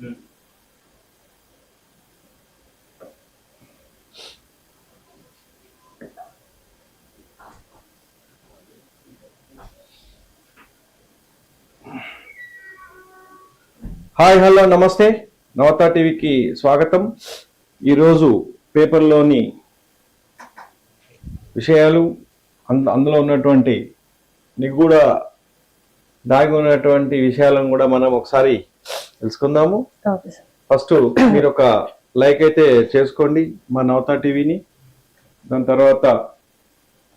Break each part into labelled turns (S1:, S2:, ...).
S1: Hi hello నమస్తే. నవత టీవీకి స్వాగతం. ఈరోజు పేపర్లోని విషయాలు అంద అందులో ఉన్నటువంటి నిగూఢ దాగి ఉన్నటువంటి విషయాలను కూడా మనం ఒకసారి తెలుసుకుందాము. ఫస్ట్ మీరు ఒక లైక్ అయితే చేసుకోండి మా నవత టీవీని. దాని తర్వాత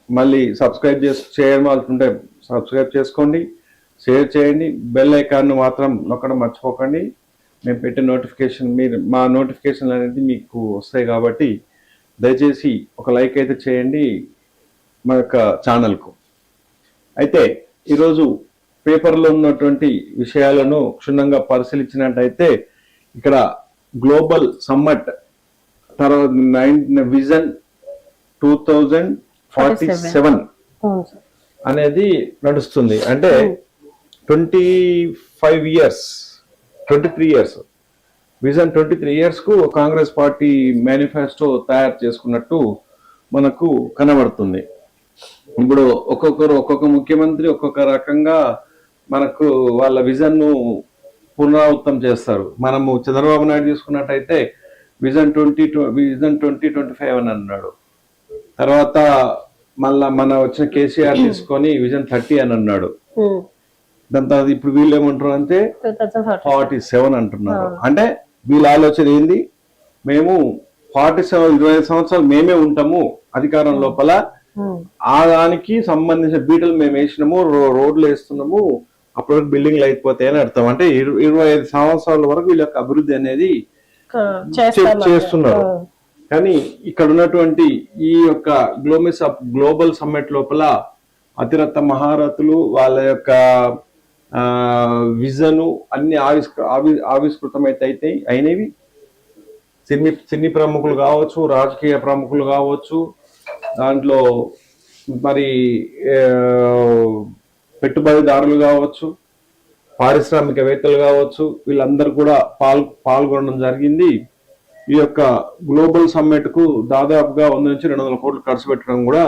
S1: మళ్ళీ సబ్స్క్రైబ్ చేసి చేయడం ఉంటే సబ్స్క్రైబ్ చేసుకోండి. షేర్ చేయండి. బెల్ ఐకాన్ను మాత్రం నొక్కడం మర్చిపోకండి. మేము పెట్టే నోటిఫికేషన్ మీరు మా నోటిఫికేషన్ అనేది మీకు వస్తాయి కాబట్టి దయచేసి ఒక లైక్ అయితే చేయండి మా యొక్క ఛానల్కు. అయితే ఈరోజు పేపర్లో ఉన్నటువంటి విషయాలను క్షుణ్ణంగా పరిశీలించినట్టయితే ఇక్కడ గ్లోబల్ సమ్మట్ తర్వాత nine vision two thousand forty seven. అనేది నడుస్తుంది. అంటే twenty five years twenty three years. Vision twenty three ఇయర్స్కు Congress party manifesto తయారు చేసుకున్నట్టు మనకు కనబడుతుంది. ఇప్పుడు ఒక్కొక్కరు ఒక్కొక్క ముఖ్యమంత్రి ఒక్కొక్క రకంగా మనకు వాళ్ళ విజన్ను పునరావృతం చేస్తారు. మనము చంద్రబాబు నాయుడు తీసుకున్నట్టయితే vision twenty vision twenty twenty five అని అన్నాడు. తర్వాత మళ్ళా మన వచ్చిన కేసీఆర్ తీసుకొని విజన్ థర్టీ అని అన్నాడు. దాని తర్వాత ఇప్పుడు వీళ్ళు ఏమంటారు అంటే
S2: ఫార్టీ
S1: సెవెన్. అంటున్నారు. అంటే వీళ్ళ ఆలోచన ఏంది? మేము ఫార్టీ సెవెన్ ఇరవై ఐదు సంవత్సరాలు మేమే ఉంటాము అధికారం లోపల. ఆ దానికి సంబంధించిన బీటలు మేము వేసినాము రోడ్లు వేస్తున్నాము అప్పటి వరకు బిల్డింగ్లు అయిపోతాయి అని అర్థం. అంటే ఇరు- ఇరవై ఐదు సంవత్సరాల వరకు వీళ్ళ యొక్క అభివృద్ధి అనేది చేస్తున్నారు. కానీ ఇక్కడ ఉన్నటువంటి ఈ యొక్క గ్లోమిస్ గ్లోబల్ సమ్మిట్ లోపల అతిరత్న మహారథులు వాళ్ళ యొక్క విజను అన్ని ఆవిష్క ఆవి ఆవిష్కృతమైతే అయితే అయినవి. సినీ సినీ ప్రముఖులు కావచ్చు రాజకీయ ప్రముఖులు కావచ్చు దాంట్లో మరి పెట్టుబడిదారులు కావచ్చు పారిశ్రామికవేత్తలు కావచ్చు వీళ్ళందరూ కూడా పాల్ పాల్గొనడం జరిగింది. ఈ యొక్క గ్లోబల్ సమ్మిట్కు దాదాపుగా వంద నుంచి రెండు వందల కోట్లు ఖర్చు పెట్టడం కూడా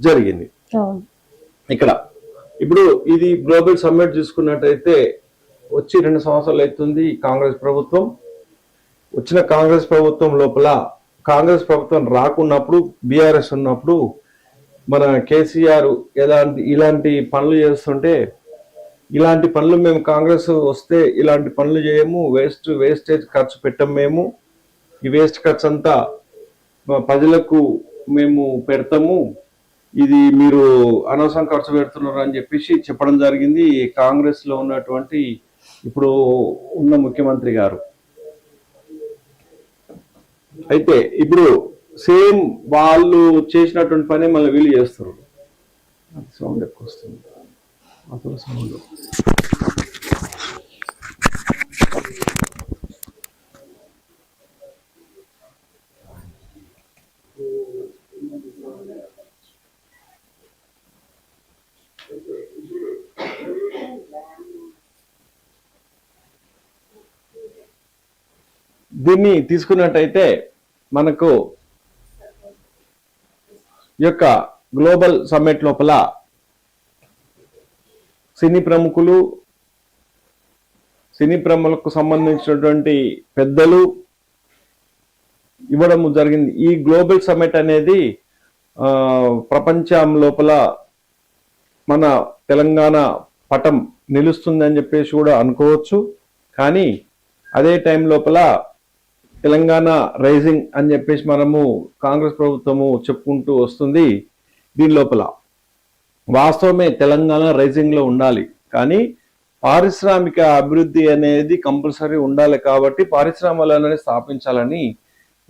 S1: జరిగింది. ఇక్కడ ఇప్పుడు ఇది గ్లోబల్ సమ్మిట్ చూసుకున్నట్టయితే వచ్చి రెండు సంవత్సరాలు అవుతుంది కాంగ్రెస్ ప్రభుత్వం. వచ్చిన కాంగ్రెస్ ప్రభుత్వం లోపల కాంగ్రెస్ ప్రభుత్వం రాకున్నప్పుడు బీఆర్ఎస్ ఉన్నప్పుడు మన కేసీఆర్ ఎలాంటి ఇలాంటి పనులు చేస్తుంటే ఇలాంటి పనులు మేము కాంగ్రెస్ వస్తే ఇలాంటి పనులు చేయము. వేస్ట్ వేస్టేజ్ ఖర్చు పెట్టం మేము. ఈ వేస్ట్ ఖర్చు అంతా ప్రజలకు మేము పెడతాము. ఇది మీరు అనవసరం ఖర్చు పెడుతున్నారు అని చెప్పేసి చెప్పడం జరిగింది. కాంగ్రెస్లో ఉన్నటువంటి ఇప్పుడు ఉన్న ముఖ్యమంత్రి గారు. అయితే ఇప్పుడు సేమ్ వాళ్ళు చేసినటువంటి పని మళ్ళీ వీళ్ళు చేస్తారు. సౌండ్ ఎక్కువ వస్తుంది. అసలు సౌండ్. దీన్ని తీసుకున్నట్టయితే మనకు యొక్క గ్లోబల్ సమ్మిట్ లోపల సినీ ప్రముఖులు సినీ ప్రముఖులకు సంబంధించినటువంటి పెద్దలు ఇవ్వడం జరిగింది. ఈ గ్లోబల్ సమ్మిట్ అనేది ప్రపంచం లోపల మన తెలంగాణ పటం నిలుస్తుందని చెప్పేసి కూడా అనుకోవచ్చు. కానీ అదే టైం లోపల తెలంగాణ రైజింగ్ అని చెప్పేసి మనము కాంగ్రెస్ ప్రభుత్వము చెప్పుకుంటూ వస్తుంది దీని లోపల. వాస్తవమే తెలంగాణ రైజింగ్లో ఉండాలి. కానీ పారిశ్రామిక అభివృద్ధి అనేది కంపల్సరీ ఉండాలి కాబట్టి పారిశ్రామికలను స్థాపించాలని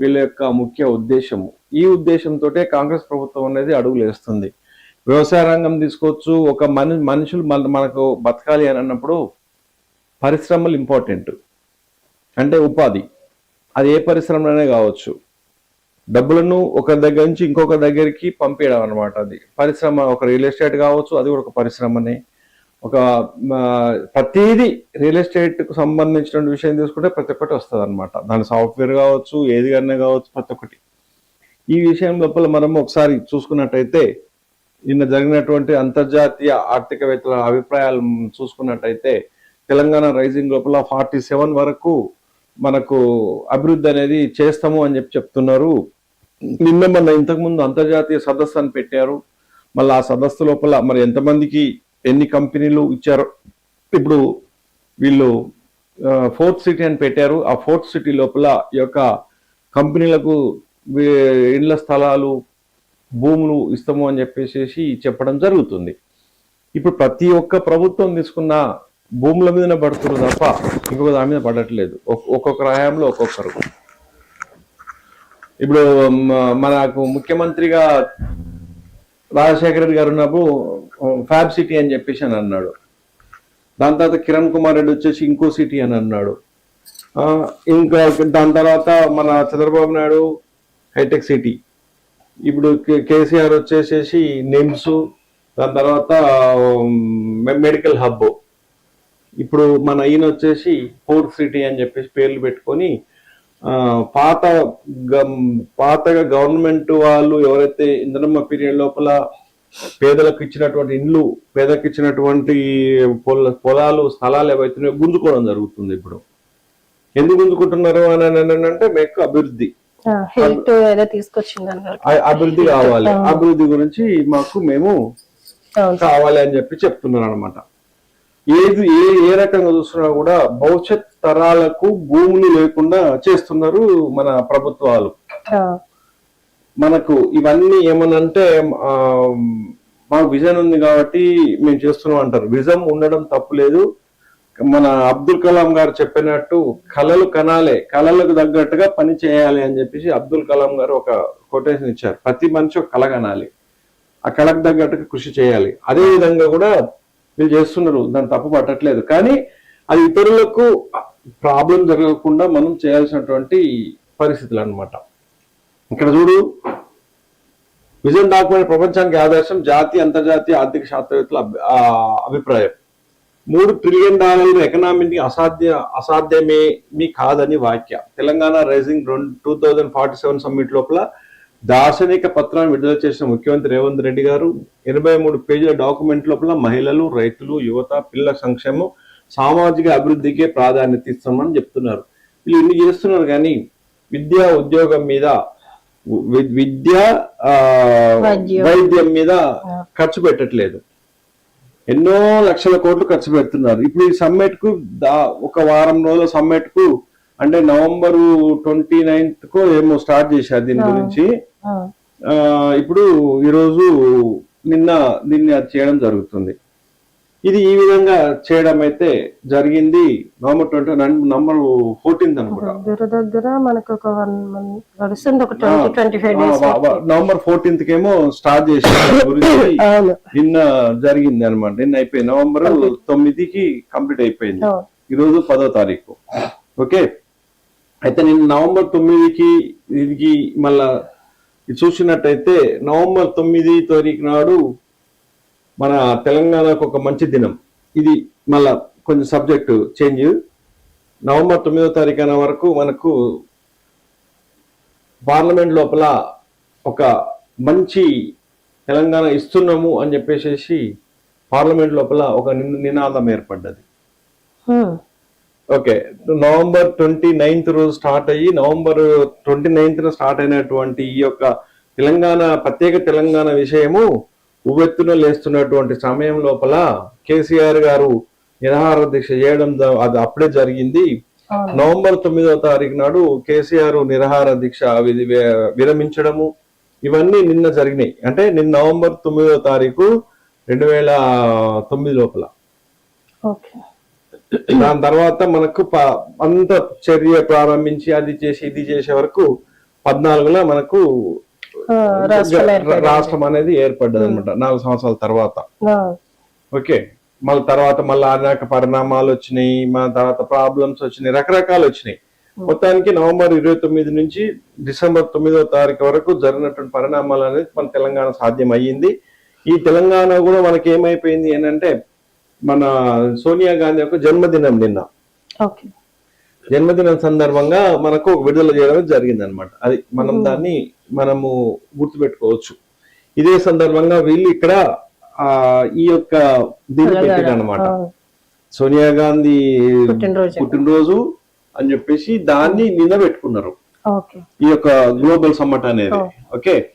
S1: వీళ్ళ యొక్క ముఖ్య ఉద్దేశము. ఈ ఉద్దేశంతో కాంగ్రెస్ ప్రభుత్వం అనేది అడుగులు వేస్తుంది. వ్యవసాయ రంగం తీసుకోవచ్చు. ఒక మని మనుషులు మన మనకు బతకాలి అని అన్నప్పుడు పరిశ్రమలు ఇంపార్టెంట్ అంటే ఉపాధి. అది ఏ పరిశ్రమలోనే కావచ్చు. డబ్బులను ఒక దగ్గర నుంచి ఇంకొక దగ్గరికి పంపించడం అనమాట అది. పరిశ్రమ ఒక రియల్ ఎస్టేట్ కావచ్చు అది కూడా ఒక పరిశ్రమనే. ఒక ప్రతిదీ రియల్ ఎస్టేట్కు సంబంధించిన విషయం తీసుకుంటే ప్రతి ఒక్కటి వస్తుంది అనమాట దాని సాఫ్ట్వేర్ కావచ్చు ఏది కన్నా కావచ్చు ప్రతి ఒక్కటి. ఈ విషయం లోపల మనం ఒకసారి చూసుకున్నట్టయితే నిన్న జరిగినటువంటి అంతర్జాతీయ ఆర్థికవేత్తల అభిప్రాయాలు చూసుకున్నట్టయితే తెలంగాణ రైజింగ్ లోపల ఫార్టీ సెవెన్ వరకు మనకు అభివృద్ధి అనేది చేస్తాము అని చెప్పి చెప్తున్నారు. నిన్న మొన్న ఇంతకుముందు అంతర్జాతీయ సదస్సు అని పెట్టారు. మళ్ళీ ఆ సదస్సు లోపల మరి ఎంతమందికి ఎన్ని కంపెనీలు ఇచ్చారో ఇప్పుడు వీళ్ళు ఫోర్త్ సిటీ అని పెట్టారు. ఆ ఫోర్త్ సిటీ లోపల ఈ యొక్క కంపెనీలకు ఇండ్ల స్థలాలు భూములు ఇస్తాము అని చెప్పేసి చెప్పడం జరుగుతుంది. ఇప్పుడు ప్రతి ఒక్క ప్రభుత్వం తీసుకున్న భూముల మీదనే పడుతున్నారు తప్ప ఇంకొక దాని మీద పడట్లేదు. ఒక్కొక్క హయాంలో ఒక్కొక్కరు ఇప్పుడు మనకు ముఖ్యమంత్రిగా రాజశేఖర రెడ్డి గారు ఉన్నప్పుడు ఫ్యాబ్ సిటీ అని చెప్పేసి అని అన్నాడు. దాని తర్వాత కిరణ్ కుమార్ రెడ్డి వచ్చేసి ఇంకో సిటీ అని అన్నాడు. ఇంకా దాని తర్వాత మన చంద్రబాబు నాయుడు హైటెక్ సిటీ. ఇప్పుడు కే- కేసీఆర్ వచ్చేసేసి నిమ్స్ దాని తర్వాత మెడికల్ హబ్ ఇప్పుడు మన ఈయన వచ్చేసి ఫోర్త్ సిటీ అని చెప్పేసి పేర్లు పెట్టుకొని పాత పాతగా గవర్నమెంట్ వాళ్ళు ఎవరైతే ఇంధనమ్మ పీరియడ్ లోపల పేదలకు ఇచ్చినటువంటి ఇండ్లు పేదలకు ఇచ్చినటువంటి పొల పొలాలు స్థలాలు ఏవైతున్నాయో గుంజుకోవడం జరుగుతుంది ఇప్పుడు. ఎందుకు గుంజుకుంటున్నారు అని అంటే మీకు అభివృద్ధి. అభివృద్ధి కావాలి. అభివృద్ధి గురించి మాకు మేము కావాలి అని చెప్పి చెప్తున్నారు అనమాట ఏది ఏ ఏ రకంగా చూస్తున్నా కూడా భవిష్యత్ తరాలకు భూములు లేకుండా చేస్తున్నారు మన ప్రభుత్వాలు. మనకు ఇవన్నీ ఏమనంటే ఆ, మాకు విజన్ ఉంది కాబట్టి మేము చేస్తున్నాం అంటారు. విజన్ ఉండడం తప్పులేదు మన అబ్దుల్ కలాం గారు చెప్పినట్టు కళలు కనాలే కళలకు తగ్గట్టుగా పని చేయాలి అని చెప్పేసి అబ్దుల్ కలాం గారు ఒక కొటేషన్ ఇచ్చారు. ప్రతి మనిషి ఒక కళ కనాలి. ఆ కళకు తగ్గట్టుగా కృషి చేయాలి. అదే విధంగా కూడా వీళ్ళు చేస్తున్నారు దాన్ని తప్పు పట్టట్లేదు. కానీ అది ఇతరులకు ప్రాబ్లం జరగకుండా మనం చేయాల్సినటువంటి పరిస్థితులు అన్నమాట ఇక్కడ చూడు విజన్ డాక్యుమెంట్ ప్రపంచానికి ఆదర్శం జాతీయ అంతర్జాతీయ ఆర్థిక శాస్త్రవేత్తల అభిప్రాయం. మూడు ట్రిలియన్ డాలర్ల ఎకనామీని అసాధ్య అసాధ్యమే మీ కాదని వాక్య. తెలంగాణ రైజింగ్ రెండు two thousand forty seven summit లోపల దార్శనిక పత్రాన్ని విడుదల చేసిన ముఖ్యమంత్రి రేవంత్ రెడ్డి గారు ఎనభై మూడు పేజీల డాక్యుమెంట్ లోపల మహిళలు రైతులు యువత పిల్లల సంక్షేమం సామాజిక అభివృద్ధికే ప్రాధాన్యత ఇస్తామని చెప్తున్నారు. వీళ్ళు ఇన్ని చేస్తున్నారు కానీ విద్యా ఉద్యోగం మీద విద్య
S2: వైద్యం.
S1: మీద ఖర్చు పెట్టట్లేదు. ఎన్నో లక్షల కోట్లు ఖర్చు పెడుతున్నారు. ఇప్పుడు ఈ సమ్మెట్కు ఒక వారం రోజుల సమ్మెట్కు అంటే నవంబర్ ట్వంటీ నైన్త్కు ఏమో స్టార్ట్ చేశారు దీని గురించి. ఇప్పుడు ఈరోజు నిన్న దీన్ని అది చేయడం జరుగుతుంది. ఇది ఈ విధంగా చేయడం అయితే జరిగింది. నవంబర్ ట్వంటీ నంబర్ ఫోర్టీన్త్ అనుకుంటా.
S2: దగ్గర దగ్గర మనకు ఒక వన్ మంత్ గడుస్తుంది ఒక twenty twenty five
S1: ah,
S2: days.
S1: వా- వా- నవంబర్ ఫోర్టీన్త్ కేమో స్టార్ట్ గురించి
S2: అవును.
S1: నిన్న జరిగింది అనమాట నిన్న అయిపోయింది. నవంబర్ తొమ్మిదికి కంప్లీట్ అయిపోయింది.
S2: అవును.
S1: ఈరోజు పదో తారీఖు. ఓకే? అయితే నేను నవంబర్ తొమ్మిదికి ఇది మళ్ళా చూసినట్టయితే నవంబర్ తొమ్మిది తారీఖు నాడు మన తెలంగాణకు ఒక మంచి దినం. ఇది మళ్ళా కొంచెం సబ్జెక్టు చేంజ్. నవంబర్ తొమ్మిదో తారీఖున వరకు మనకు పార్లమెంట్ లోపల ఒక మంచి తెలంగాణ ఇస్తున్నాము అని చెప్పేసి పార్లమెంట్ లోపల ఒక నినాదం ఏర్పడ్డది. ఓకే. నవంబర్ ట్వంటీ నైన్త్ రోజు స్టార్ట్ అయ్యి నవంబర్ ట్వంటీ నైన్త్ స్టార్ట్ అయినటువంటి ఈ యొక్క తెలంగాణ ప్రత్యేక తెలంగాణ విషయము ఉవ్వెత్తున లేస్తున్నటువంటి సమయం లోపల కేసీఆర్ గారు నిరాహార దీక్ష చేయడం అది అప్పుడే జరిగింది. నవంబర్ తొమ్మిదవ తారీఖు నాడు కేసీఆర్ నిరాహార దీక్ష విరమించడము. ఇవన్నీ నిన్న జరిగినాయి. అంటే నిన్న నవంబర్ తొమ్మిదవ తారీఖు రెండు వేల తొమ్మిది లోపల.
S2: ఓకే.
S1: దాని తర్వాత మనకు అంత చర్య ప్రారంభించి అది చేసి ఇది చేసే వరకు పద్నాలుగులో మనకు
S2: రాష్ట్రం
S1: అనేది ఏర్పడ్డది అనమాట నాలుగు సంవత్సరాల తర్వాత. ఓకే. మళ్ళీ తర్వాత మళ్ళీ అనేక పరిణామాలు వచ్చినాయి మన తర్వాత ప్రాబ్లమ్స్ వచ్చినాయి రకరకాలు వచ్చినాయి. మొత్తానికి నవంబర్ ఇరవై తొమ్మిది నుంచి డిసెంబర్ తొమ్మిదో తారీఖు వరకు జరిగినటువంటి పరిణామాలు అనేది మన తెలంగాణ సాధ్యం అయ్యింది ఈ తెలంగాణ కూడా మనకి ఏమైపోయింది ఏంటంటే మన సోనియా గాంధీ యొక్క జన్మదినం నిన్న.
S2: ఓకే.
S1: జన్మదినం సందర్భంగా మనకు ఒక విడుదల చేయడం జరిగింది అనమాట అది మనం దాన్ని మనము గుర్తుపెట్టుకోవచ్చు. ఇదే సందర్భంగా వీళ్ళు ఇక్కడ ఆ ఈ యొక్క దీన్ని పెట్టారు అనమాట. సోనియా గాంధీ
S2: పుట్టినరోజు.
S1: అని చెప్పేసి దాన్ని నిన్న పెట్టుకున్నారు. ఈ యొక్క గ్లోబల్ సమ్మట్ అనేది. ఓకే?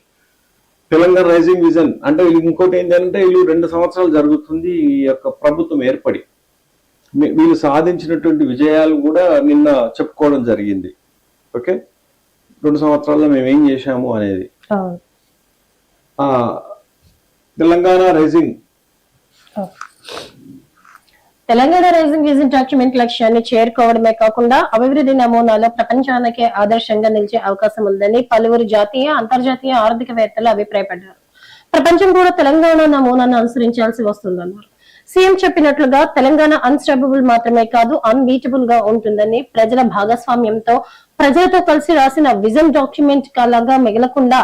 S1: తెలంగాణ రైజింగ్ విజన్ అంటే ఇంకోటి ఏంటంటే వీళ్ళు రెండు సంవత్సరాలు జరుగుతుంది ఈ యొక్క ప్రభుత్వం ఏర్పడి. వీళ్ళు సాధించినటువంటి విజయాలు కూడా నిన్న చెప్పుకోవడం జరిగింది. ఓకే? రెండు సంవత్సరాల్లో మేము ఏం చేశాము అనేది. Telangana rising
S2: Telangana rising vision document లక్ష్యాన్ని చేరుకోవడమే కాకుండా అభివృద్ధి నమూనాలో ప్రపంచానికే ఆదర్శంగా నిలిచే అవకాశం ఉందని పలువురు జాతీయ అంతర్జాతీయ ఆర్థికవేత్తలు అభిప్రాయపడ్డారు. ప్రపంచం కూడా తెలంగాణ నమూనాను అనుసరించాల్సి వస్తుందన్నారు. సీఎం చెప్పినట్లుగా తెలంగాణ అన్స్టాపబుల్ మాత్రమే కాదు అన్బీటబుల్గా ఉంటుందని ప్రజల భాగస్వామ్యంతో ప్రజలతో కలిసి రాసిన విజన్ డాక్యుమెంట్ కాలంగా మిగలకుండా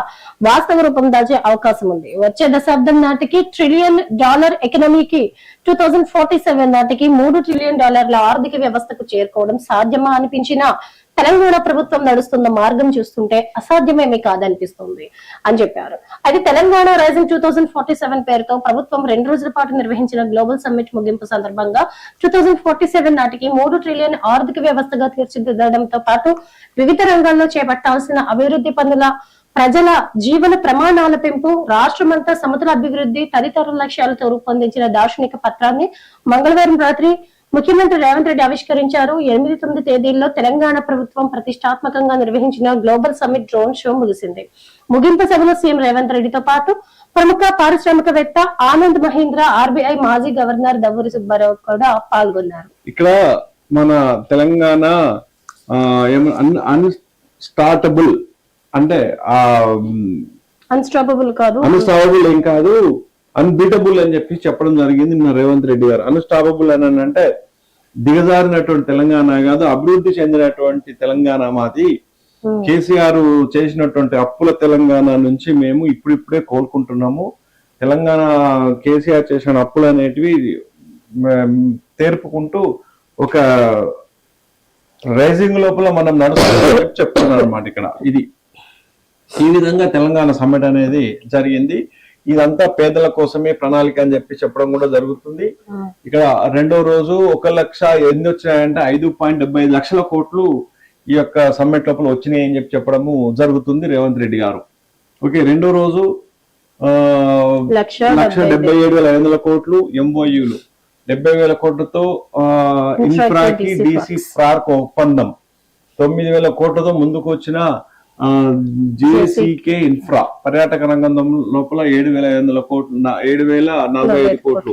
S2: వాస్తవ రూపం దాల్చే అవకాశం ఉంది. వచ్చే దశాబ్దం నాటికి ట్రిలియన్ డాలర్ ఎకనమీకి టూ థౌజండ్ ఫార్టీ సెవెన్ నాటికి మూడు ట్రిలియన్ డాలర్ల ఆర్థిక వ్యవస్థకు చేరుకోవడం సాధ్యమా అనిపించినా తెలంగాణ ప్రభుత్వం నడుస్తున్న మార్గం చూస్తుంటే అసాధ్యమేమీ కాదనిపిస్తుంది అని చెప్పారు. అయితే Telangana rising two thousand forty seven పేరుతో ప్రభుత్వం రెండు రోజుల పాటు నిర్వహించిన గ్లోబల్ సమ్మిట్ ముగింపు సందర్భంగా టూ థౌసండ్ ఫార్టీ సెవెన్ నాటికి మూడు ట్రిలియన్ ఆర్థిక వ్యవస్థగా తీర్చిదిద్దడంతో పాటు వివిధ రంగాల్లో చేపట్టాల్సిన అభివృద్ధి పనుల ప్రజల జీవన ప్రమాణాల పెంపు రాష్ట్రమంతా సముద్ర అభివృద్ధి తదితర లక్ష్యాలతో రూపొందించిన దార్శనిక పత్రాన్ని మంగళవారం రాత్రి ముఖ్యమంత్రి రేవంత్ రెడ్డి ఆవిష్కరించారు. ఎనిమిది తొమ్మిది తేదీల్లో తెలంగాణ ప్రభుత్వం ప్రతిష్టాత్మకంగా నిర్వహించిన గ్లోబల్ సమ్మిట్ డ్రోన్ షో ముగిసింది. ముగింపు సభలో సీఎం రేవంత్ రెడ్డితో పాటు ప్రముఖ పారిశ్రామికవేత్త ఆనంద్ మహీంద్ర ఆర్బీఐ మాజీ గవర్నర్ దవ్వూరి సుబ్బారావు కూడా పాల్గొన్నారు.
S1: ఇక్కడ మన తెలంగాణ అన్స్టార్టబుల్ అంటే ఆ
S2: అన్స్టాపబుల్ కాదు.
S1: అన్స్టాపబుల్ ఏం కాదు అన్బీటబుల్ అని చెప్పి చెప్పడం జరిగింది నిన్న రేవంత్ రెడ్డి గారు. అన్స్టాపబుల్ అని అంటే దిగజారినటువంటి తెలంగాణ కాదు అభివృద్ధి చెందినటువంటి తెలంగాణ మాది.
S2: ఉమ్,
S1: కేసీఆర్ చేసినటువంటి అప్పుల తెలంగాణ నుంచి మేము ఇప్పుడిప్పుడే కోలుకుంటున్నాము. తెలంగాణ కేసీఆర్ చేసిన అప్పులు అనేటివి తేర్పుకుంటూ ఒక రైజింగ్ లోపల మనం నడుస్తున్నామని చెప్తున్నారు అనమాట ఇక్కడ. ఇది. ఈ విధంగా తెలంగాణ సమ్మిట్ అనేది జరిగింది. ఇదంతా పేదల కోసమే ప్రణాళిక అని చెప్పి చెప్పడం కూడా జరుగుతుంది. ఇక్కడ రెండో రోజు ఒక లక్ష ఎన్ని వచ్చినాయంటే ఐదు పాయింట్ డెబ్బై ఐదు లక్షల కోట్లు ఈ యొక్క సమ్మిట్ లోపల వచ్చినాయి అని చెప్పి చెప్పడము జరుగుతుంది రేవంత్ రెడ్డి గారు. ఓకే రెండో రోజు ఆ,
S2: లక్ష డెబ్బై
S1: ఏడు వేల ఐదు. వందల కోట్లు ఎంఓయూలు. డెబ్బై వేల కోట్లతో ఇన్ఫ్రాకి డిసి ప్రార్క్ ఒప్పందం. తొమ్మిది వేల కోట్లతో ముందుకు వచ్చిన జేసీకే ఇన్ఫ్రా పర్యాటక రంగం లోపల ఏడు వేల ఐదు వందల కోట్లు ఏడు వేల నలభై ఐదు కోట్లు.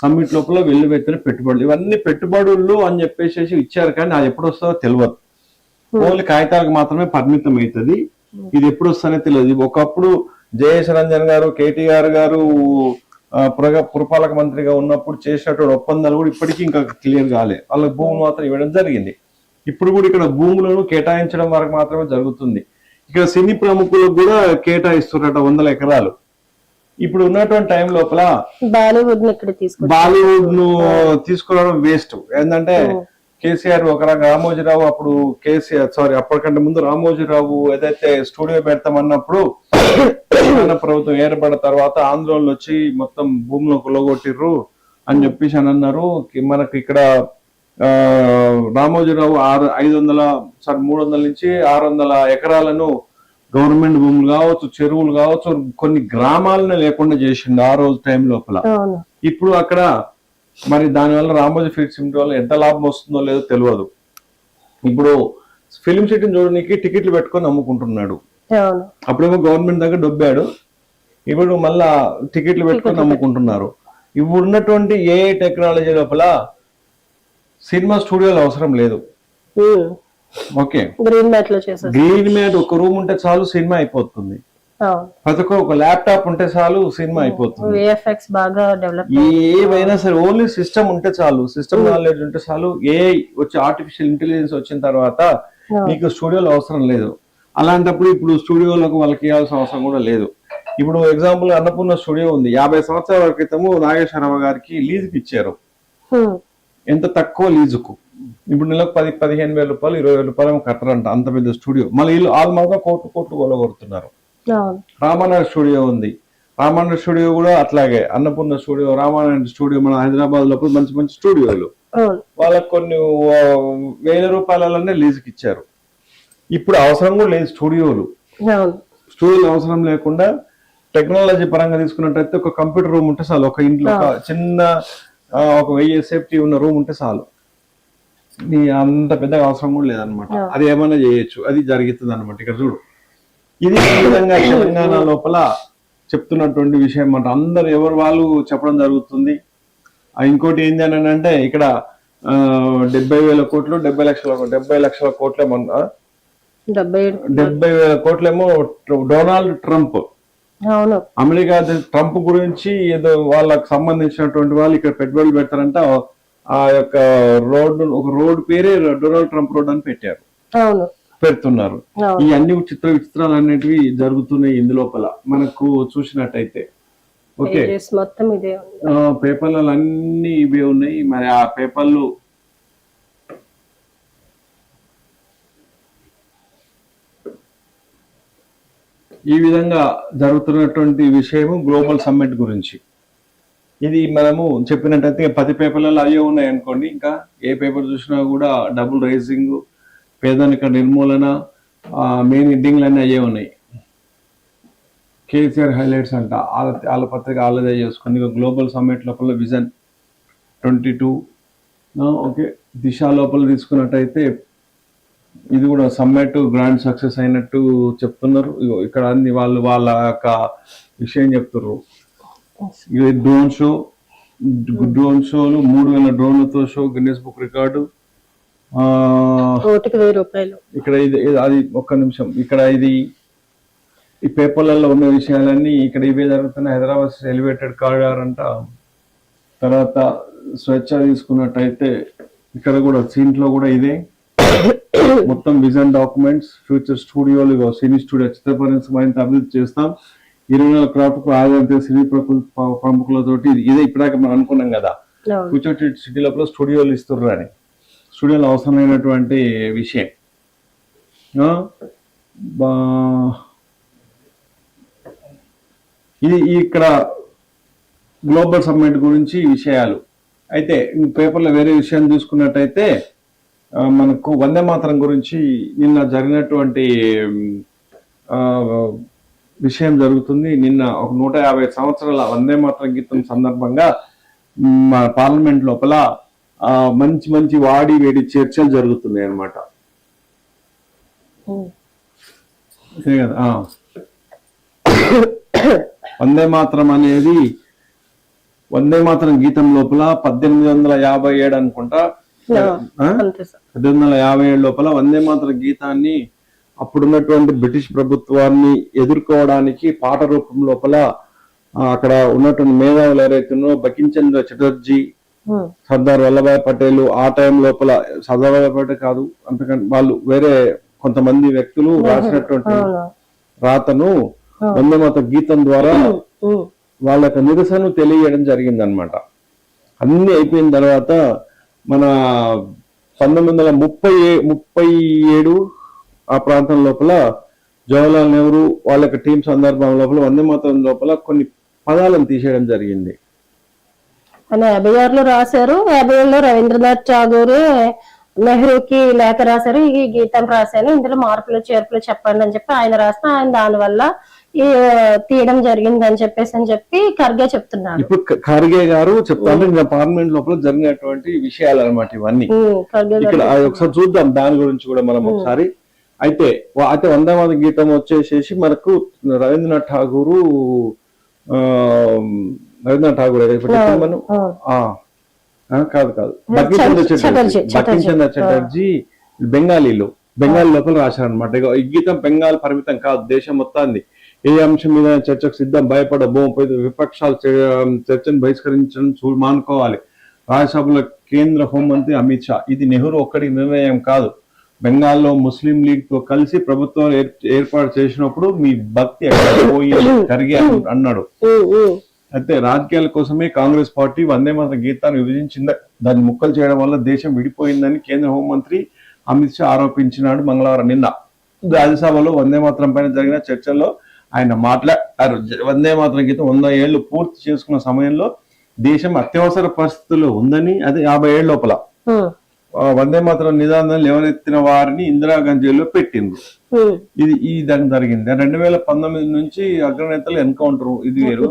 S1: సమ్మిట్ లోపల వెల్లువెత్తిన పెట్టుబడులు. ఇవన్నీ పెట్టుబడులు అని చెప్పేసి ఇచ్చారు కానీ అది ఎప్పుడు వస్తుందో తెలియదు ఓన్లీ కాగితాలకు మాత్రమే పరిమితం అవుతుంది. ఇది ఎప్పుడు వస్తుందో తెలియదు ఒకప్పుడు జయేష్ రంజన్ గారు కేటీఆర్ గారు పురపాలక మంత్రిగా ఉన్నప్పుడు చేసినటువంటి ఒప్పందాలు కూడా ఇప్పటికీ ఇంకా క్లియర్ కాలే. వాళ్ళకి భూములు మాత్రం ఇవ్వడం జరిగింది. ఇప్పుడు కూడా ఇక్కడ భూములను కేటాయించడం వరకు మాత్రమే జరుగుతుంది. ఇక్కడ సినీ ప్రముఖులకు కూడా కేటాయిస్తున్నట వందల ఎకరాలు. ఇప్పుడు ఉన్నటువంటి టైం లోపల
S2: బాలీవుడ్
S1: బాలీవుడ్ను తీసుకురావడం వేస్ట్ ఏంటంటే కేసీఆర్ ఒక రకంగా రామోజీరావు అప్పుడు కేసీఆర్ సారీ అప్పటికంటే ముందు రామోజీరావు ఏదైతే స్టూడియో పెడతామన్నప్పుడు ప్రభుత్వం ఏర్పడిన తర్వాత ఆందోళనలు వచ్చి మొత్తం భూమిలో కొలగొట్టిర్రు అని చెప్పేసి అని అన్నారు. మనకి ఇక్కడ రామోజీరావు ఆరు ఐదు వందల సారీ మూడు వందల నుంచి ఆరు వందల ఎకరాలను గవర్నమెంట్ భూములు కావచ్చు చెరువులు కావచ్చు కొన్ని గ్రామాలను లేకుండా చేసిండు ఆ రోజు టైం లోపల. ఇప్పుడు అక్కడ మరి దానివల్ల రామోజీ ఫిల్మ్ సిటీ వల్ల ఎంత లాభం వస్తుందో లేదో తెలియదు. ఇప్పుడు ఫిల్మ్ సిటీని చూడడానికి టికెట్లు పెట్టుకొని అమ్ముకుంటున్నాడు అప్పుడేమో గవర్నమెంట్ దగ్గర డొబ్బాడు. ఇప్పుడు మళ్ళా టికెట్లు పెట్టుకొని అమ్ముకుంటున్నారు ఇప్పుడు ఉన్నటువంటి ఏ టెక్నాలజీ లోపల సినిమా స్టూడియోలు అవసరం లేదు. ఓకే.
S2: గ్రీన్ మ్యాట్లో
S1: గ్రీన్ మ్యాట్ ఒక రూమ్ ఉంటే చాలు సినిమా అయిపోతుంది. ప్రతి ఒక్క ఒక ల్యాప్టాప్ ఉంటే చాలు సినిమా అయిపోతుంది.
S2: విఎఫ్ఎక్స్ బాగా డెవలప్
S1: ఏవైనా సరే ఓన్లీ సిస్టమ్ ఉంటే చాలు సిస్టమ్ నాలెడ్జ్ ఉంటే చాలు ఏ వచ్చి ఆర్టిఫిషియల్ ఇంటెలిజెన్స్ వచ్చిన తర్వాత మీకు స్టూడియోలో అవసరం లేదు. అలాంటప్పుడు ఇప్పుడు స్టూడియోలకు వాళ్ళకి ఇవ్వాల్సిన అవసరం కూడా లేదు. ఇప్పుడు ఎగ్జాంపుల్ అన్నపూర్ణ స్టూడియో ఉంది. యాభై సంవత్సరాల క్రితము నాగేశ్వరరావు గారికి లీజుకి ఇచ్చారు. ఎంత తక్కువ లీజుకు? ఇప్పుడు నెలకు పది పదిహేను వేల రూపాయలు ఇరవై వేల రూపాయలు కట్టరంట అంత పెద్ద స్టూడియో. మళ్ళీ వీళ్ళు ఆల్మాగా కోట్లు కోట్లు కొలగొడుతున్నారు.
S2: అవును.
S1: రామానాయుడు స్టూడియో ఉంది. రామానాయుడు స్టూడియో కూడా అట్లాగే. అన్నపూర్ణ స్టూడియో రామానాయుడు స్టూడియో మన హైదరాబాద్లో మంచి మంచి స్టూడియోలు. వాళ్ళకి కొన్ని వేల రూపాయలలోనే లీజుకి ఇచ్చారు. ఇప్పుడు అవసరం కూడా లేదు స్టూడియోలు. స్టూడియోలు అవసరం లేకుండా టెక్నాలజీ పరంగా తీసుకున్నట్టయితే ఒక కంప్యూటర్ రూమ్ ఉంటే చాలు ఒక ఇంట్లో ఒక చిన్న ఒక వెయ్యి సేఫ్టీ ఉన్న రూమ్ ఉంటే చాలు. నీ అంత పెద్దగా అవసరం కూడా లేదనమాట అది ఏమైనా చేయొచ్చు. అది జరుగుతుంది అనమాట ఇక్కడ చూడు. ఇది విధంగా తెలంగాణ లోపల చెప్తున్నటువంటి విషయం అన్నమాట. అందరు ఎవరు వాళ్ళు చెప్పడం జరుగుతుంది. ఆ, ఇంకోటి ఏంటి అని అంటే ఇక్కడ డెబ్బై వేల కోట్లు డెబ్బై లక్షల డెబ్బై లక్షల కోట్లేమన్నా
S2: డెబ్బై
S1: వేల కోట్లేమో డొనాల్డ్ ట్రంప్ అమెరికా ట్రంప్ గురించి ఏదో వాళ్ళకి సంబంధించినటువంటి వాళ్ళు ఇక్కడ పెట్టుబడులు పెడతారంట. ఆ యొక్క రోడ్ ఒక రోడ్ పేరే డొనాల్డ్ ట్రంప్ రోడ్ అని పెట్టారు. పెడుతున్నారు. ఈ అన్ని చిత్ర విచిత్రాలు అనేటివి జరుగుతున్నాయి ఇందులోపల మనకు చూసినట్టయితే. ఓకే.
S2: మొత్తం ఇదే
S1: పేపర్లలో అన్ని ఇవే ఉన్నాయి. మరి ఆ పేపర్లు ఈ విధంగా జరుగుతున్నటువంటి విషయము గ్లోబల్ సమ్మిట్ గురించి. ఇది మనము చెప్పినట్టయితే పది పేపర్లలో అయ్యే ఉన్నాయి అనుకోండి ఇంకా ఏ పేపర్ చూసినా కూడా డబుల్ రైజింగ్ పేదరిక నిర్మూలన మెయిన్ హెడ్డింగ్లు అన్నీ అయ్యే ఉన్నాయి. కేసీఆర్ హైలైట్స్ అంట. వాళ్ళ వాళ్ళ పత్రిక వాళ్ళదే చేసుకుంది. ఇక గ్లోబల్ సమ్మిట్ లోపల విజన్ ట్వంటీ టూ. ఓకే. దిశ లోపల తీసుకున్నట్టయితే ఇది కూడా సమ్మిట్ గ్రాండ్ సక్సెస్ అయినట్టు చెప్తున్నారు. ఇక్కడ అన్ని వాళ్ళు వాళ్ళ యొక్క విషయం చెప్తున్నారు ఇది డ్రోన్ షో డ్రోన్ షోలు మూడు వేల డ్రోన్లతో షో గిన్నెస్ బుక్ రికార్డు ఇక్కడ ఇది అది ఒక్క నిమిషం. ఇక్కడ ఇది ఈ పేపర్లలో ఉన్న విషయాలన్నీ ఇక్కడ ఇవే జరుగుతున్నాయి. హైదరాబాద్ ఎలివేటెడ్ కారిడార్ అంట. తర్వాత స్వచ్ఛ తీసుకున్నట్టయితే ఇక్కడ కూడా సీన్లో కూడా ఇదే. మొత్తం విజన్ డాక్యుమెంట్స్ ఫ్యూచర్ స్టూడియోలు ఇగో సినీ స్టూడియో చిత్రపరిశ్రమ మరింత అభివృద్ధి చేస్తాం. ఇరవై నాలుగు క్రాఫ్ట్ ఆదాయ సినీ ప్రముఖ- ప్రముఖులతోటి ఇది- ఇప్పటిదాకా మనం అనుకున్నాం కదా. ఫ్యూచర్ సిటీ లోపల స్టూడియోలు ఇస్తుర్రు అని. స్టూడియోలో అవసరమైనటువంటి విషయం. ఇది ఇక్కడ గ్లోబల్ సమ్మిట్ గురించి విషయాలు. అయితే పేపర్లో వేరే విషయం చూసుకున్నట్టయితే మనకు వందే మాతరం గురించి నిన్న జరిగినటువంటి విషయం జరుగుతుంది. నిన్న ఒక నూట యాభై సంవత్సరాల వందే మాతరం గీతం సందర్భంగా పార్లమెంట్ లోపల మంచి మంచి వాడి వేడి చర్చలు జరుగుతున్నాయి ఆ. వందే మాత్రం అనేది వందే మాత్రం గీతం లోపల పద్దెనిమిది వందల యాభై ఏడు అనుకుంటా పద్దెనిమిది వందల యాభై ఏడు లోపల వందే మాతరం గీతాన్ని అప్పుడున్నటువంటి బ్రిటిష్ ప్రభుత్వాన్ని ఎదుర్కోవడానికి పాట రూపం లోపల అక్కడ ఉన్నటువంటి మేధావులు ఎవరైతున్నారో బకించంద్ర చటర్జీ
S2: ఉమ్.
S1: సర్దార్ వల్లభాయ్ పటేల్ ఆ టైం లోపల సర్దార్ వల్లభాయ్ పటేల్ కాదు అంతకంటే వాళ్ళు వేరే కొంతమంది వ్యక్తులు రాసినటువంటి
S2: అవును.
S1: రాతను వందే మాత గీతం ద్వారా. వాళ్ళ యొక్క నిరసన తెలియజేయడం జరిగిందనమాట అన్ని అయిపోయిన తర్వాత మన పంతొమ్మిది వందల ముప్పై ముప్పై ఏడు ఆ ప్రాంతం లోపల జవహర్లాల్ నెహ్రూ వాళ్ళ యొక్క టీం సందర్భం లోపల వందే మాతం లోపల కొన్ని పదాలను తీసేయడం జరిగింది.
S2: యాభై ఆరులో రాశారు. యాభై ఏడులో రవీంద్రనాథ్ ఠాగూర్ నెహ్రూకి లేఖ రాశారు. ఈ గీతం రాశాను. ఇందులో మార్పులు చేర్పులు చెప్పండి అని చెప్పి ఆయన రాస్తే ఆయన దాని వల్ల తీయడం జరిగింది అని చెప్పేసి అని చెప్పి ఖర్గే చెప్తున్నాడు.
S1: ఇప్పుడు ఖర్గే గారు చెప్తాను నిన్న పార్లమెంట్ లోపల జరిగినటువంటి విషయాలు అనమాట ఇవన్నీ ఇక్కడ ఒకసారి చూద్దాం దాని గురించి కూడా మనం ఒకసారి. అయితే అయితే వందమాత గీతం వచ్చేసేసి మనకు రవీంద్రనాథ్ ఠాగూరు ఆ, రవీంద్రనాథ్ ఠాగూర్ మనం కాదు కాదు. బకించంద్ర
S2: చటర్జీ,
S1: చటర్జీ
S2: చటర్జీ.
S1: బకించంద్ర చటర్జీ బెంగాలీలో. బెంగాల్ లోపల రాశారనమాట ఇగో ఈ గీతం బెంగాల్ పరిమితం కాదు దేశం మొత్తాన్ని. ఏ అంశం మీద చర్చకు సిద్ధం భయపడ భూమిపై విపక్షాలు చర్చను బహిష్కరించడం చూ మానుకోవాలి రాజ్యసభలో కేంద్ర హోంమంత్రి అమిత్ షా. ఇది నెహ్రూ ఒక్కడి నిర్ణయం కాదు. బెంగాల్లో ముస్లిం లీగ్తో కలిసి ప్రభుత్వం ఏర్- ఏర్పాటు చేసినప్పుడు మీ భక్తి పోయింది కరిగి అన్నాడు. అయితే రాజకీయాల కోసమే కాంగ్రెస్ పార్టీ వందే మాతరం గీతాన్ని విభజించింద. దాన్ని ముక్కలు చేయడం వల్ల దేశం విడిపోయిందని కేంద్ర హోంమంత్రి అమిత్ షా ఆరోపించినాడు మంగళవారం నిన్న. రాజ్యసభలో వందే మాత్రం పైన జరిగిన చర్చల్లో ఆయన మాట్లాడారు. వందే మాత్రం గీతం వంద ఏళ్ళు పూర్తి చేసుకున్న సమయంలో దేశం అత్యవసర పరిస్థితుల్లో ఉందని అది యాభై ఏళ్ళ లోపల. వందే మాత్రం నిదానం లేవనెత్తిన వారిని ఇందిరాగాంధీ జైల్లో పెట్టిండ్రు.
S2: ఉమ్,
S1: ఇది ఈ దాని జరిగింది. రెండు వేల పంతొమ్మిది నుంచి అగ్రనేతలు ఎన్కౌంటర్. ఇది వేరు.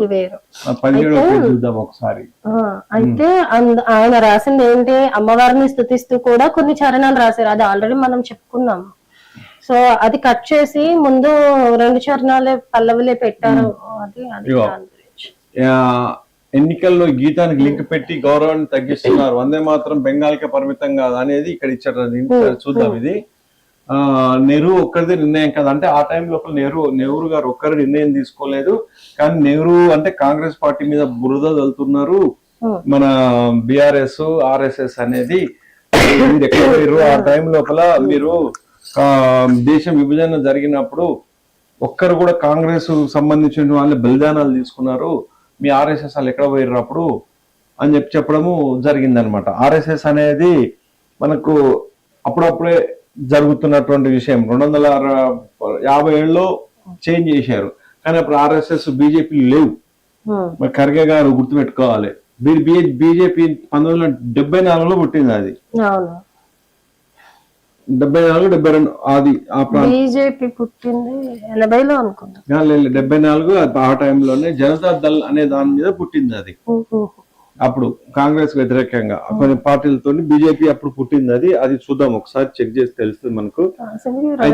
S1: చూద్దాం ఒకసారి.
S2: అయితే ఆయన రాసింది ఏంటి అమ్మవారిని స్థుతిస్తూ కూడా కొన్ని చరణాలు రాశారు. అది ఆల్రెడీ మనం చెప్పుకున్నాం. సో అది కట్ చేసి ముందు రెండు చరణాలే పల్లవిలే పెట్టారు అది అది
S1: ఇగో.
S2: దాని గురించి.
S1: ఆ, ఎన్నికల్లో గీతానికి లింక్ పెట్టి గౌరవాన్ని తగ్గిస్తున్నారు వందే మాత్రం బెంగాల్కే పరిమితం కాదు అనేది ఇక్కడ ఇచ్చారు అది చూద్దాం ఇది ఆ నెహ్రూ ఒక్కరిది నిర్ణయం కాదు అంటే ఆ టైం లోపల నెహ్రూ నెహ్రూ గారు ఒక్కరి నిర్ణయం తీసుకోలేదు కానీ నెహ్రూ అంటే కాంగ్రెస్ పార్టీ మీద బురద చల్లుతున్నారు
S2: Hmm.
S1: మన బిఆర్ఎస్ ఆర్ఎస్ఎస్ అనేది మీరు ఎక్కడ? ఆ టైం లోపల మీరు దేశం విభజన జరిగినప్పుడు ఒక్కరు కూడా కాంగ్రెస్ సంబంధించిన వాళ్ళు బలిదానాలు తీసుకున్నారు. మీ ఆర్ఎస్ఎస్ వాళ్ళు ఎక్కడ పోయారు అప్పుడు? అని చెప్పి చెప్పడము జరిగిందనమాట ఆర్ఎస్ఎస్ అనేది మనకు అప్పుడప్పుడే జరుగుతున్నటువంటి విషయం. రెండు వందల యాభై ఏళ్ళలో చేంజ్ చేశారు. కానీ అప్పుడు ఆర్ఎస్ఎస్ బీజేపీ లేవు. మరి ఖర్గే గారు గుర్తుపెట్టుకోవాలి. బీజేపీ పంతొమ్మిది వందల డెబ్బై నాలుగులో పుట్టింది అది. డెబ్బై నాలుగు డెబ్బై రెండు అది ఆ ప్రా-
S2: బీజేపీ పుట్టింది ఎనభైలో అనుకుంటా.
S1: లేదు, డెబ్బై నాలుగు ఆ టైంలోనే జనతా దళ్ అనే దాని మీద పుట్టింది అది. అప్పుడు కాంగ్రెస్ వ్యతిరేకంగా కొన్ని పార్టీలతో బీజేపీ అప్పుడు పుట్టింది అది. అది చూద్దాం ఒకసారి చెక్ చేసి తెలుస్తుంది మనకు.
S2: అంట.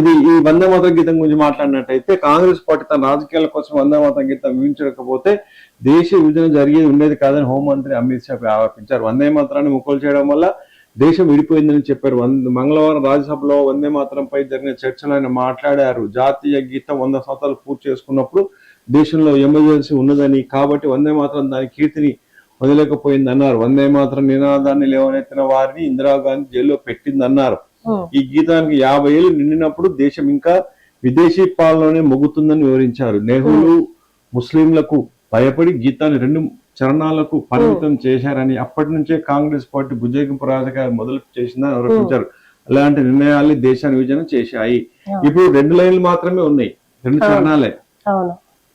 S1: ఇది ఈ వందే మాతరం గీతం గురించి మాట్లాడినట్టయితే కాంగ్రెస్ పార్టీ తన రాజకీయాల కోసం వందే మాతరం గీతం వివరించకపోతే దేశ విభజన జరిగేది ఉండేది కాదని హోంమంత్రి అమిత్ షా ఆరోపించారు. వందే మాత్రాన్ని ముక్కలు చేయడం వల్ల దేశం విడిపోయిందని చెప్పారు. మంగళవారం రాజ్యసభలో వందే మాత్రంపై జరిగిన చర్చలో ఆయన మాట్లాడారు. జాతీయ గీతం వంద సంవత్సరాలు పూర్తి చేసుకున్నప్పుడు దేశంలో ఎమర్జెన్సీ ఉన్నదని కాబట్టి వందే మాత్రం దాని కీర్తిని వదిలేకపోయింది అన్నారు వందే మాత్రం నినాదాన్ని లేవనెత్తిన వారిని ఇందిరాగాంధీ జైల్లో పెట్టిందన్నారు.
S2: ఉమ్,
S1: ఈ గీతానికి యాభై ఏళ్ళు నిండినప్పుడు దేశం ఇంకా విదేశీ పాలనలోనే మొగ్గుతుందని వివరించారు. నెహ్రూ ముస్లింలకు భయపడి గీతాన్ని రెండు చరణాలకు పరిమితం చేశారని అప్పటి నుంచే కాంగ్రెస్ పార్టీ బుజ్జగింపు రాజకీయాలు మొదలు చేసిందని ఆరోపించారు. అలాంటి నిర్ణయాలు దేశాన్ని విభజన చేశాయి. ఇప్పుడు రెండు లైన్లు మాత్రమే ఉన్నాయి. రెండు చరణాలే.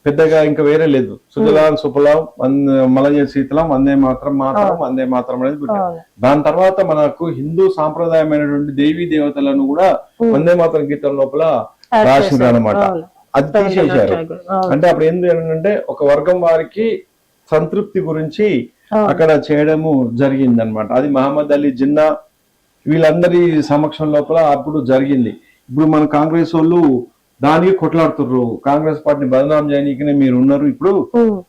S1: పెద్దగా ఇంకా వేరే లేదు. సుజలాం సుఫలాం వంద- మలయ శీతలం వందే మాత్రం మాత్రం వందే మాత్రం అనేది పెట్టారు. దాని తర్వాత మనకు హిందూ సాంప్రదాయమైనటువంటి దేవీ దేవతలను కూడా వందే మాత్రం గీతం లోపల రాసిండ్రు. అనమాట. అది తీసేశారు. అంటే అప్పుడు ఏంది ఏంటంటే ఒక వర్గం వారికి సంతృప్తి గురించి. అక్కడ చేయడము జరిగింది అనమాట అది మహమ్మద్ అలీ జిన్నా వీళ్ళందరి సమక్షం లోపల అప్పుడు జరిగింది. ఇప్పుడు మన కాంగ్రెస్ వాళ్ళు దానికి కొట్లాడుతుర్రు. కాంగ్రెస్ పార్టీని బదనాం చేయనీకనే మీరు ఉన్నారు ఇప్పుడు.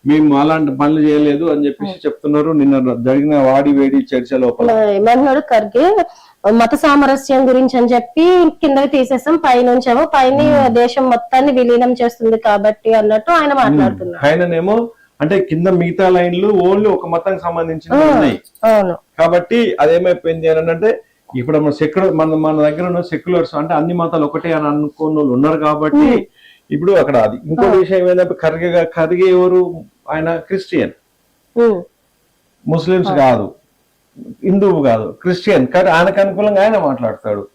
S1: మేము అలాంటి పనులు చేయలేదు అని చెప్పేసి చెప్తున్నారు. నిన్న జరిగిన వాడి వేడి చర్చ లోపల.
S2: ఖర్గే మత సామరస్యం గురించి అని చెప్పి కిందకి తీసేసాం. పైనుంచేమో పైన దేశం మొత్తాన్ని విలీనం చేస్తుంది కాబట్టి అన్నట్టు ఆయన మాట్లాడుతున్నారు.
S1: ఆయననేమో అంటే కింద మిగతా లైన్లు ఓన్లీ ఒక మతానికి సంబంధించినవి ఉన్నాయి. కాబట్టి అదేమైపోయింది అని అంటే ఇప్పుడు మన సెక్యులర్ మన మన దగ్గర ఉన్న సెక్యులర్స్ అంటే అన్ని మతాలు ఒకటే అని అనుకున్న వాళ్ళు ఉన్నారు కాబట్టి ఇప్పుడు అక్కడ అది. ఇంకో విషయం ఏంటంటే ఖర్గే గా- ఖర్గే ఎవరు? ఆయన క్రిస్టియన్. ముస్లిమ్స్ కాదు. హిందువు కాదు. క్రిస్టియన్. కానీ ఆయనకు అనుకూలంగా ఆయన మాట్లాడతాడు.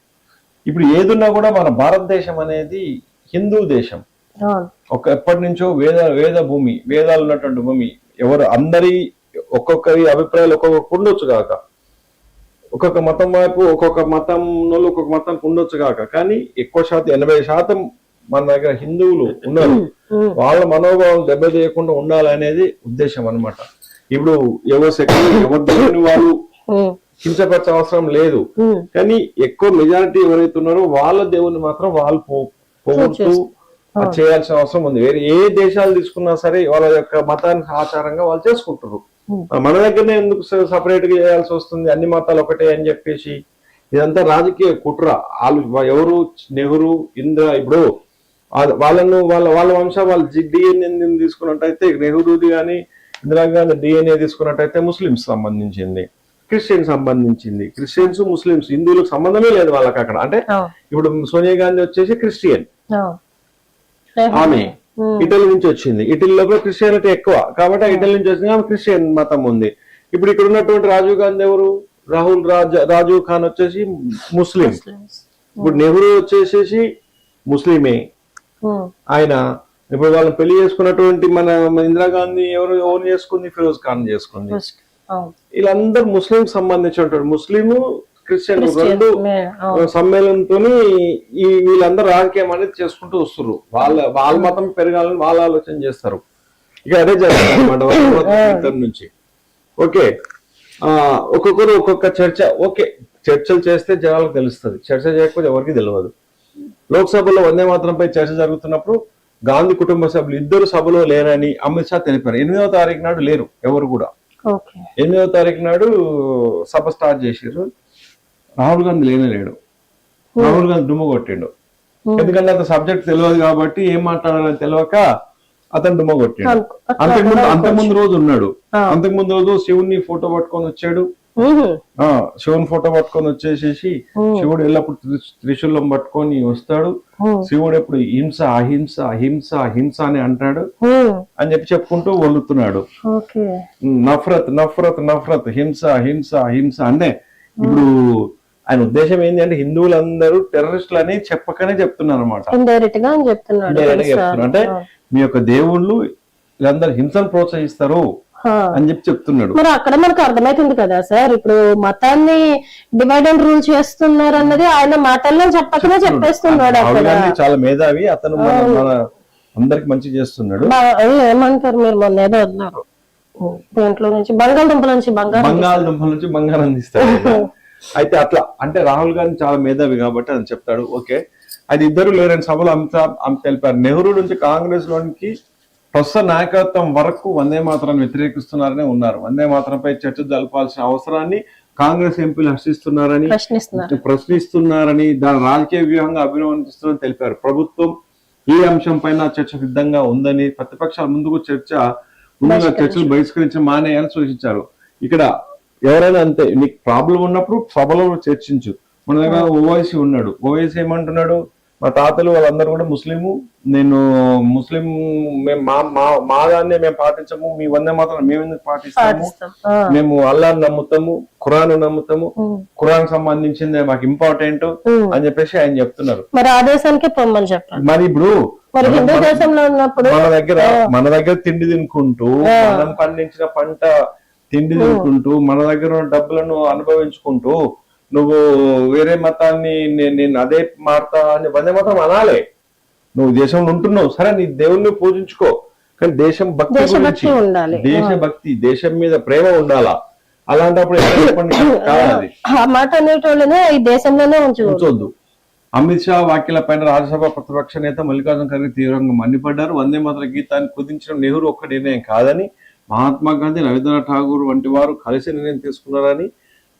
S1: ఇప్పుడు ఏదున్నా కూడా మన భారతదేశం అనేది హిందూ దేశం. ఒక ఎప్పటి నుంచో వేద వేద భూమి వేదాలు ఉన్నటువంటి భూమి ఎవరు అందరి ఒక్కొక్కరి అభిప్రాయాలు ఒక్కొక్క ఉండొచ్చు కాక. ఒక్కొక్క మతం వైపు ఒక్కొక్క మతం ఒక్కొక్క మతానికి ఉండొచ్చు కాక. కానీ ఎక్కువ శాతం ఎనభై శాతం మన దగ్గర హిందువులు ఉన్నారు.
S2: ఉమ్.
S1: వాళ్ళ మనోభావం దెబ్బతీయకుండా ఉండాలనేది ఉద్దేశం అన్నమాట. ఇప్పుడు ఎవరు సెక్యులర్ ఎవరు వాళ్ళు
S2: ఉమ్.
S1: కించపరచ అవసరం లేదు. కానీ ఎక్కువ మెజారిటీ ఎవరైతే ఉన్నారో వాళ్ళ దేవుని మాత్రం వాళ్ళు పో- పోగొడుతూ చేయాల్సిన అవసరం ఉంది. వేరే ఏ దేశాలు తీసుకున్నా సరే వాళ్ళ యొక్క మతానికి ఆచారంగా వాళ్ళు చేసుకుంటారు. మన దగ్గరనే ఎందుకు సపరేట్గా చేయాల్సి వస్తుంది? అన్ని మతాలు ఒకటే అని చెప్పేసి ఇదంతా రాజకీయ కుట్ర. వాళ్ళు ఎవరు నెహ్రూ ఇంద్ర ఇప్పుడు వాళ్ళ- వాళ్ళను వాళ్ళ వాళ్ళ వంశం వాళ్ళ డిఎన్ఏ తీసుకున్నట్టయితే నెహ్రూది కానీ ఇందిరాగాంధీ డిఎన్ఏ తీసుకున్నట్టయితే ముస్లిమ్స్ సంబంధించింది. క్రిస్టియన్ సంబంధించింది. క్రిస్టియన్స్ ముస్లిమ్స్ హిందువులకు సంబంధమే లేదు వాళ్ళకి అక్కడ. అంటే ఇప్పుడు సోనియా గాంధీ వచ్చేసి క్రిస్టియన్. ఆమె. ఇటలీ నుంచి వచ్చింది. ఇటలీలో కూడా క్రిస్టియానిటీ ఎక్కువ. కాబట్టి ఆ ఇటలీ నుంచి వచ్చింది ఆమె క్రిస్టియన్ మతం ఉంది. ఇప్పుడు ఇక్కడ ఉన్నటువంటి రాజీవ్ గాంధీ ఎవరు? రాహుల్ రాజ్ రాజీవ్ ఖాన్ వచ్చేసి ముస్లిం. ఇప్పుడు నెహ్రూ వచ్చేసేసి ముస్లిమే. ఆయన ఇప్పుడు వాళ్ళని పెళ్ళి చేసుకున్నటువంటి మన ఇందిరాగాంధీ ఎవరు? ఓన్ చేసుకుంది? ఫిరోజ్ ఖాన్ చేసుకుంది. వీళ్ళందరూ ముస్లిం సంబంధించినటువంటి ముస్లిము క్రిస్టియన్ రెండు. సమ్మేళనంతో ఈ వీళ్ళందరూ రాజకీయం అనేది చేసుకుంటూ వస్తున్నారు వాళ్ళ వాళ్ళ మతం పెరగాలని వాళ్ళ ఆలోచన చేస్తారు. ఇక అదే చేస్తారు నుంచి. ఓకే. ఒక్కొక్కరు ఒక్కొక్క చర్చ ఓకే చర్చలు చేస్తే జనాలకు తెలుస్తుంది. చర్చ చేయకపోతే ఎవరికి తెలియదు లోక్సభలో వందే మాత్రంపై చర్చ జరుగుతున్నప్పుడు గాంధీ కుటుంబ సభ్యులు ఇద్దరు సభలో లేరని అమిత్ షా తెలిపారు. ఎనిమిదవ తారీఖు నాడు లేరు ఎవరు కూడా. ఎనిమిదవ తారీఖు నాడు సభ స్టార్ట్ చేసారు రాహుల్ గాంధీ లేనే లేడు. రాహుల్ గాంధీ దుమ్ము కొట్టిండు. ఎందుకంటే అంత సబ్జెక్ట్ తెలియదు కాబట్టి ఏం మాట్లాడాలని తెలియక అతను దుమ్మ కొట్టిండు. అంతకుముందు అంతకుముందు రోజు ఉన్నాడు. అంతకుముందు రోజు శివుని ఫోటో పట్టుకొని వచ్చాడు. శివుని ఫోటో పట్టుకొని వచ్చేసేసి. శివుడు ఎల్లప్పుడు త్రి- త్రిశూలం పట్టుకొని వస్తాడు. శివుడు ఎప్పుడు హింస అహింస అహింస అహింస అని అంటాడు. అని చెప్పి చెప్పుకుంటూ వల్లుతున్నాడు. నఫరత్ నఫరత్ నఫరత్ హింస హింస హింస అంటే ఇప్పుడు ఆయన ఉద్దేశం ఏంటి అంటే హిందువులందరూ టెర్రరిస్టులు అని చెప్పకనే చెప్తున్నారు అనమాట
S2: గా చెప్తున్నాడు.
S1: అంటే మీ యొక్క దేవుళ్ళు వీళ్ళందరూ హింసను ప్రోత్సహిస్తారు. అని చెప్పి చెప్తున్నాడు.
S2: మరి అక్కడ మనకు అర్థమైతుంది కదా సార్ ఇప్పుడు మతాన్ని డివైడ్ అండ్ రూల్ చేస్తున్నారు అన్నది ఆయన మాటల్లో చెప్పకనే చెప్పేస్తున్నాడు
S1: చాలా మేధావి అతను మన అందరికి మంచి చేస్తున్నాడు.
S2: ఏమంటారు మీరు? మొన్న ఏదో అన్నారు. దేంట్లో నుంచి? బంగాళదుంపల నుంచి బంగాళం
S1: బంగాళదుంపల నుంచి బంగారం కదా. అయితే అట్లా అంటే రాహుల్ గాంధీ చాలా మేధావి కాబట్టి అని చెప్తాడు ఓకే. అది ఇద్దరు లేరని సభలో అమిత్ షా అమిత్ తెలిపారు. నెహ్రూ నుంచి కాంగ్రెస్ లోనికి ప్రస్తుత నాయకత్వం వరకు వందే మాత్రాన్ని వ్యతిరేకిస్తున్నారనే ఉన్నారు. వందే మాత్రంపై చర్చ జరపాల్సిన అవసరాన్ని కాంగ్రెస్ ఎంపీలు హర్షిస్తున్నారని
S2: ప్రశ్నిస్తున్నారు.
S1: ప్రశ్నిస్తున్నారని దాని రాజకీయ వ్యూహంగా అభినందిస్తున్నారని తెలిపారు. ప్రభుత్వం ఈ అంశం పైన చర్చ సిద్ధంగా ఉందని ప్రతిపక్షాల ముందుకు చర్చ ముందుగా చర్చలు బహిష్కరించి మానేయాలని సూచించారు. ఇక్కడ ఎవరైనా అంతే నీకు ప్రాబ్లం ఉన్నప్పుడు సభలో చర్చించు. మన దగ్గర ఓవైసీ ఉన్నాడు. ఓవైసీ ఏమంటున్నాడు? మా తాతలు వాళ్ళందరూ కూడా ముస్లిము. నేను ముస్లిం మేము మా మా మా దాన్నే మేము పాటించము. మీ వందే మాత్రం మేము ఎందుకు పాటిస్తాము. మేము అల్లాహ్ నమ్ముతాము ఖురాన్ నమ్ముతాము. ఖురాన్ సంబంధించింది మాకు ఇంపార్టెంట్. అని చెప్పేసి ఆయన చెప్తున్నారు.
S2: మరి ఆ దేశానికే పొమ్మని చెప్పాలి
S1: మరి ఇప్పుడు
S2: మరి హిందూ దేశంలో ఉన్నప్పుడు
S1: మన దగ్గర మన దగ్గర తిండి తినుకుంటూ మనం పండించిన పంట తిండి తినుకుంటూ మన దగ్గర ఉన్న డబ్బులను అనుభవించుకుంటూ నువ్వు వేరే మతాన్ని నేను అదే మారుతా అని వందే మాత్రం అనాలే. నువ్వు దేశంలో ఉంటున్నావు సరే నీ దేవుణ్ణి పూజించుకో. కానీ దేశం భక్తి గురించి
S2: ఉండాలి.
S1: దేశభక్తి దేశం మీద ప్రేమ ఉండాలా? అలాంటప్పుడు చెప్పండి
S2: ఆ మాట అనేటోళ్ళనే ఈ దేశంలోనే ఉంచు.
S1: ఉంచొద్దు. అమిత్ షా వ్యాఖ్యలపైన రాజ్యసభ ప్రతిపక్ష నేత మల్లికార్జున ఖర్గే తీవ్రంగా మండిపడ్డారు. వందే మాత్ర గీతాన్ని కుదించడం నెహ్రూ ఒక్క నిర్ణయం కాదని మహాత్మా గాంధీ రవీంద్రనాథ్ ఠాగూర్ వంటి వారు కలిసి నిర్ణయం తీసుకున్నారని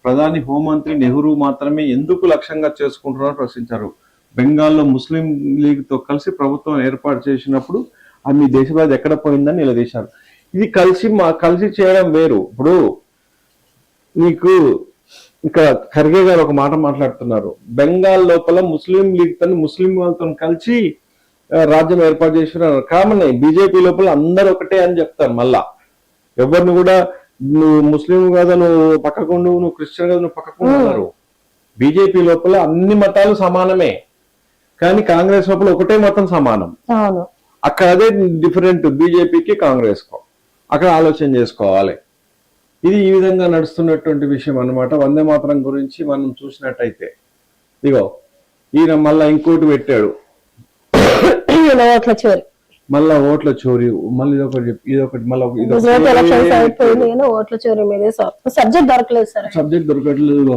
S1: ప్రధాని హోంమంత్రి నెహ్రూ మాత్రమే ఎందుకు లక్ష్యంగా చేసుకుంటున్నారని ప్రశ్నించారు. బెంగాల్లో ముస్లిం లీగ్తో కలిసి ప్రభుత్వం ఏర్పాటు చేసినప్పుడు అది మీ దేశవాది ఎక్కడ పోయిందని నిలదీశారు. ఇది కలిసి మా కలిసి చేయడం వేరు. ఇప్పుడు నీకు ఇక్కడ ఖర్గే గారు ఒక మాట మాట్లాడుతున్నారు. బెంగాల్ లోపల ముస్లిం లీగ్ తను ముస్లిం వాళ్ళతో కలిసి రాజ్యం ఏర్పాటు చేసినారు. కామన్ బీజేపీ లోపల అందరు ఒకటే అని చెప్తారు మళ్ళా. ఎవరిని కూడా నువ్వు ముస్లిం కదా నువ్వు పక్కకుండు నువ్వు క్రిస్టియన్ కదా నువ్వు పక్కకుండు అన్నారు. బీజేపీ లోపల అన్ని మతాలు సమానమే. కానీ కాంగ్రెస్ లోపల ఒకటే మతం సమానం. అక్కడ అదే డిఫరెంట్ బీజేపీకి కాంగ్రెస్కు. అక్కడ ఆలోచన చేసుకోవాలి. ఇది ఈ విధంగా నడుస్తున్నటువంటి విషయం అన్నమాట. వందే మాత్రం గురించి మనం చూసినట్టయితే. ఇగో ఈయన మళ్ళా ఇంకోటి పెట్టాడు. మళ్ళా ఓట్ల చోరీ మళ్ళీ ఇదొకటి ఇదొకటి మళ్ళీ
S2: ఓట్ల చోరీ మీదే సబ్జెక్ట్ దొరకలేదు సార్.
S1: సబ్జెక్ట్ దొరకట్లేదు.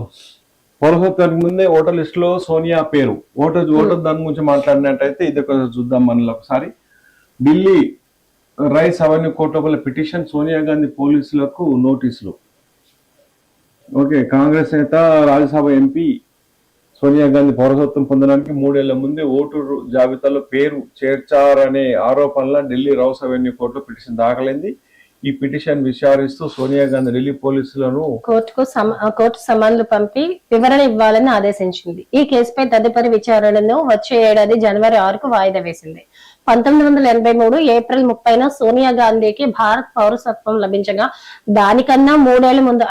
S1: పౌరసత్వానికి ముందే ఓటర్ లిస్ట్లో సోనియా పేరు. ఓటర్ ఓటర్ దాని గురించి మాట్లాడినట్టయితే ఇది ఒక చూద్దాం మనలో ఒకసారి. ఢిల్లీ రైస్ అవన్నీ కోర్టు లోపల పిటిషన్ సోనియా గాంధీ పోలీసులకు నోటీసులు. ఓకే కాంగ్రెస్ నేత రాజ్యసభ ఎంపీ సోనియా గాంధీ పౌరసత్వం పొందడానికి మూడేళ్ళ ముందే ఓటు జాబితాలో పేరు చేర్చారనే ఆరోపణల ఢిల్లీ రౌస్ అవెన్యూ కోర్టులో పిటిషన్ దాఖలైంది. ఈ పిటిషన్ విచారిస్తూ సోనియా గాంధీ ఢిల్లీ పోలీసులను
S2: కోర్టుకు కోర్టు సమన్లు పంపి వివరణ ఇవ్వాలని ఆదేశించింది. ఈ కేసుపై తదుపరి విచారణను వచ్చే ఏడాది జనవరి ఆరుకు వాయిదా వేసింది. పంతొమ్మిది వందల ఎనభై మూడు ఏప్రిల్ ముప్పైన సోనియా గాంధీకి భారత్ పౌరసత్వం లభించగా దానికన్నా మూడేళ్ళ ముందు